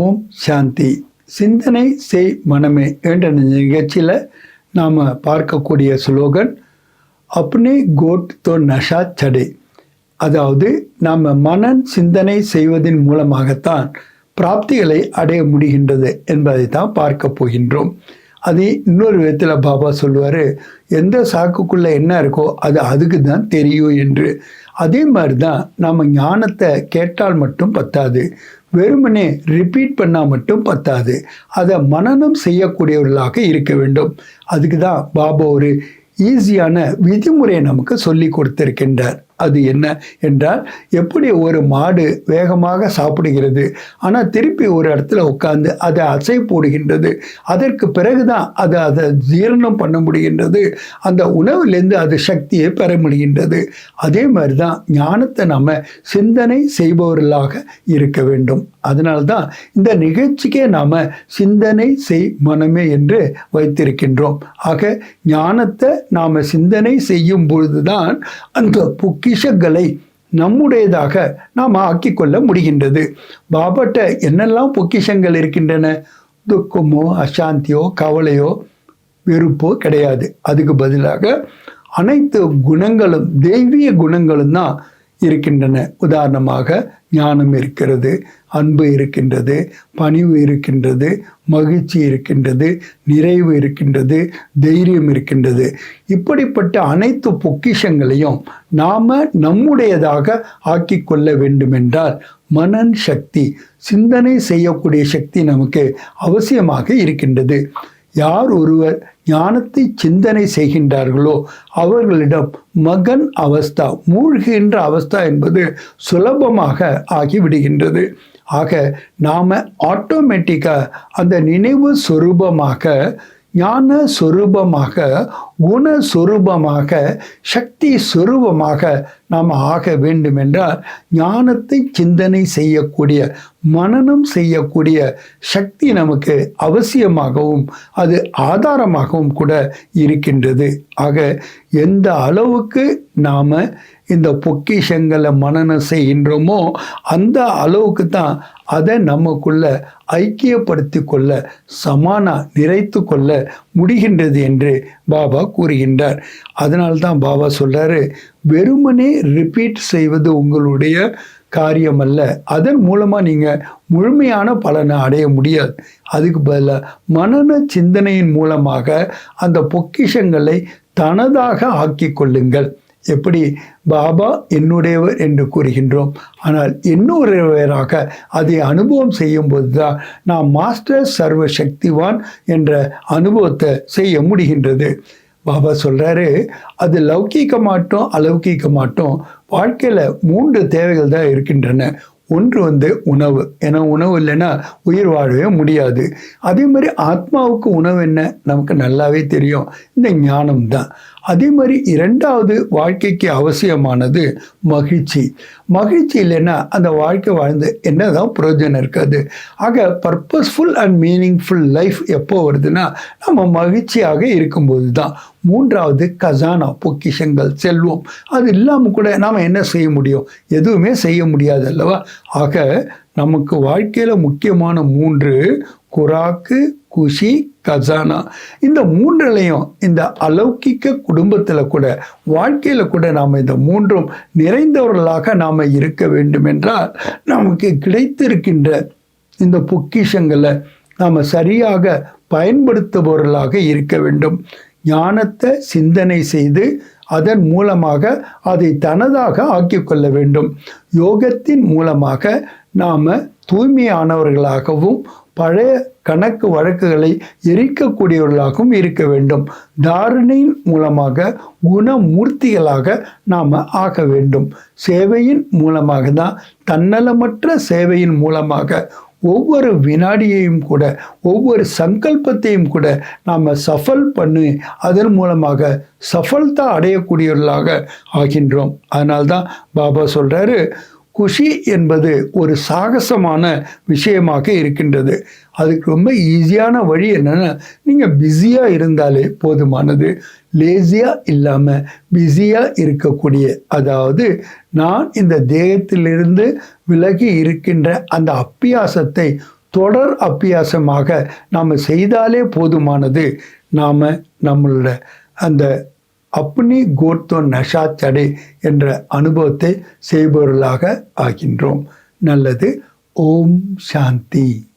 ஓம் சாந்தி. சிந்தனை செய் மனமே என்ற நிகழ்ச்சியில் நாம் பார்க்கக்கூடிய ஸ்லோகன் அப்னே கோட் தோ நஷா சடே அதாவது நாம் மனன் சிந்தனை செய்வதன் மூலமாகத்தான் பிராப்திகளை அடைய முடிகின்றது என்பதை தான் பார்க்க போகின்றோம். அது இன்னொரு விதத்தில் பாபா சொல்லுவார் எந்த சாக்குக்குள்ளே என்ன இருக்கோ அது அதுக்கு தான் தெரியும் என்று. அதே மாதிரி தான் நம்ம ஞானத்தை கேட்டால் மட்டும் பத்தாது. வெறுமனே ரிப்பீட் பண்ணால் மட்டும் பத்தாது. அதை மனநம் செய்யக்கூடியவர்களாக இருக்க வேண்டும். அதுக்கு தான் பாபா ஒரு ஈஸியான விதிமுறையை நமக்கு சொல்லி கொடுத்திருக்கின்றார். அது என்ன என்றால் எப்படி ஒரு மாடு வேகமாக சாப்பிடுகிறது? ஆனால் திருப்பி ஒரு இடத்துல உட்காந்து அதை அசை போடுகின்றது. அதற்கு பிறகுதான் அதை அதை ஜீரணம் பண்ண முடிகின்றது. அந்த உணவிலேருந்து அது சக்தியை பெற முடிகின்றது. அதே மாதிரி தான் ஞானத்தை நம்ம சிந்தனை செய்பவர்களாக இருக்க வேண்டும். அதனால்தான் இந்த நிகழ்ச்சிக்கே நாம் சிந்தனை செய் மனமே என்று வைத்திருக்கின்றோம். ஆக ஞானத்தை நாம் சிந்தனை செய்யும் பொழுதுதான் அந்த பொக்கிஷங்களை நம்முடையதாக நாம் ஆக்கிக்கொள்ள முடிகின்றது. பாபாட்ட என்னெல்லாம் பொக்கிஷங்கள் இருக்கின்றன? துக்கமோ அசாந்தியோ கவலையோ வெறுப்போ கிடையாது. அதுக்கு பதிலாக அனைத்து குணங்களும் தெய்வீக குணங்களும் தான் இருக்கின்றன. உதாரணமாக ஞானம் இருக்கிறது அன்பு இருக்கின்றது பணிவு இருக்கின்றது மகிழ்ச்சி இருக்கின்றது நிறைவு இருக்கின்றது தைரியம் இருக்கின்றது. இப்படிப்பட்ட அனைத்து பொக்கிஷங்களையும் நாம் நம்முடையதாக ஆக்கி கொள்ள வேண்டுமென்றால் மனன் சக்தி சிந்தனை செய்யக்கூடிய சக்தி நமக்கு அவசியமாக இருக்கின்றது. யார் ஒருவர் ஞானத்தை சிந்தனை செய்கின்றார்களோ அவர்களிடம் மகன் அவஸ்தா மூழ்கின்ற அவஸ்தா என்பது சுலபமாக ஆகிவிடுகின்றது. ஆக நாம் ஆட்டோமேட்டிக்காக அந்த நினைவு சொரூபமாக ஞான சொரூபமாக குணஸ்வரூபமாக சக்தி சுரூபமாக நாம் ஆக வேண்டுமென்றால் ஞானத்தை சிந்தனை செய்யக்கூடிய மனனம் செய்யக்கூடிய சக்தி நமக்கு அவசியமாகவும் அது ஆதாரமாகவும் கூட இருக்கின்றது. ஆக எந்த அளவுக்கு நாம் இந்த பொக்கிஷங்களை மனனம் செய்கின்றோமோ அந்த அளவுக்கு தான் அதை நமக்குள்ள ஐக்கியப்படுத்தி கொள்ள சமானா நிறைத்து கொள்ள முடிகின்றது என்று பாபா கூறுகின்றார். அதனால்தான் பாபா சொல்கிறாரு வெறுமனே ரிப்பீட் செய்வது உங்களுடைய காரியம் அல்ல அதன் மூலமாக நீங்கள் முழுமையான பலனை அடைய முடியாது. அதுக்கு பதிலாக மனன சிந்தனையின் மூலமாக அந்த பொக்கிஷங்களை தனதாக ஆக்கி கொள்ளுங்கள். எப்படி? பாபா என்னுடையவர் என்று கூறுகின்றோம். ஆனால் இன்னொருவராக அதை அனுபவம் செய்யும்போது தான் நாம் மாஸ்டர் சர்வ சக்திவான் என்ற அனுபவத்தை செய்ய முடிகின்றது. பாபா சொல்கிறாரு அது லௌகீக மாட்டோம் அலௌகீக மாட்டோம் வாழ்க்கையில் மூன்று தேவைகள் தான் இருக்கின்றன. ஒன்று வந்து உணவு. ஏன்னா உணவு இல்லைன்னா உயிர் வாழவே முடியாது. அதே மாதிரி ஆத்மாவுக்கு உணவு என்ன? நமக்கு நல்லாவே தெரியும். இந்த ஞானம் தான் அதே மாதிரி இரண்டாவது வாழ்க்கைக்கு அவசியமானது மகிழ்ச்சி. மகிழ்ச்சி இல்லைன்னா அந்த வாழ்க்கை வாழ்ந்து என்னதான் பிரயோஜனம் இருக்காது. ஆக பர்பஸ்ஃபுல் அண்ட் மீனிங்ஃபுல் லைஃப் எப்போ வருதுன்னா நம்ம மகிழ்ச்சியாக இருக்கும்போது தான் மூன்றாவது கசானா பொக்கிஷங்கள் செல்வம் அது இல்லாமல் கூட நாம் என்ன செய்ய முடியும்? எதுவுமே செய்ய முடியாது அல்லவா? ஆக நமக்கு வாழ்க்கையில் முக்கியமான மூன்று குராக்கு குஷி கசானா இந்த மூன்றுலையும் இந்த அலௌகிக்க குடும்பத்தில் கூட வாழ்க்கையில் கூட நாம் இந்த மூன்றும் நிறைந்தவர்களாக நாம் இருக்க வேண்டும் என்றால் நமக்கு கிடைத்திருக்கின்ற இந்த பொக்கிஷங்களை நாம் சரியாக பயன்படுத்துபவர்களாக இருக்க வேண்டும். ஞானத்தை சிந்தனை செய்து அதன் மூலமாக அதை தனதாக ஆக்கிக்கொள்ள வேண்டும். யோகத்தின் மூலமாக நாம் தூய்மையானவர்களாகவும் பழைய கணக்கு வழக்குகளை எரிக்கக்கூடியவர்களாகவும் இருக்க வேண்டும். தாரணையின் மூலமாக குணமூர்த்திகளாக நாம் ஆக வேண்டும். சேவையின் மூலமாக தான் தன்னலமற்ற சேவையின் மூலமாக ஒவ்வொரு வினாடியையும் கூட ஒவ்வொரு சங்கல்பத்தையும் கூட நாம் சஃபல் பண்ணி அதன் மூலமாக சஃபல்தா அடையக்கூடியவர்களாக ஆகின்றோம். அதனால்தான் பாபா சொல்கிறாரு குஷி என்பது ஒரு சாகசமான விஷயமாக இருக்கின்றது. அதுக்கு ரொம்ப ஈஸியான வழி என்னென்னா நீங்கள் பிஸியாக இருந்தாலே போதுமானது. லேசியாக இல்லாமல் பிஸியாக இருக்கக்கூடிய அதாவது நான் இந்த தேகத்திலிருந்து விலகி இருக்கின்ற அந்த அப்பியாசத்தை தொடர் அப்பியாசமாக நாம் செய்தாலே போதுமானது. நாம் நம்மளோட அந்த அப்னி கோர்த்தோ நஷா சடை என்ற அனுபவத்தை செய்பவர்களாக ஆகின்றோம். நல்லது. ஓம் சாந்தி.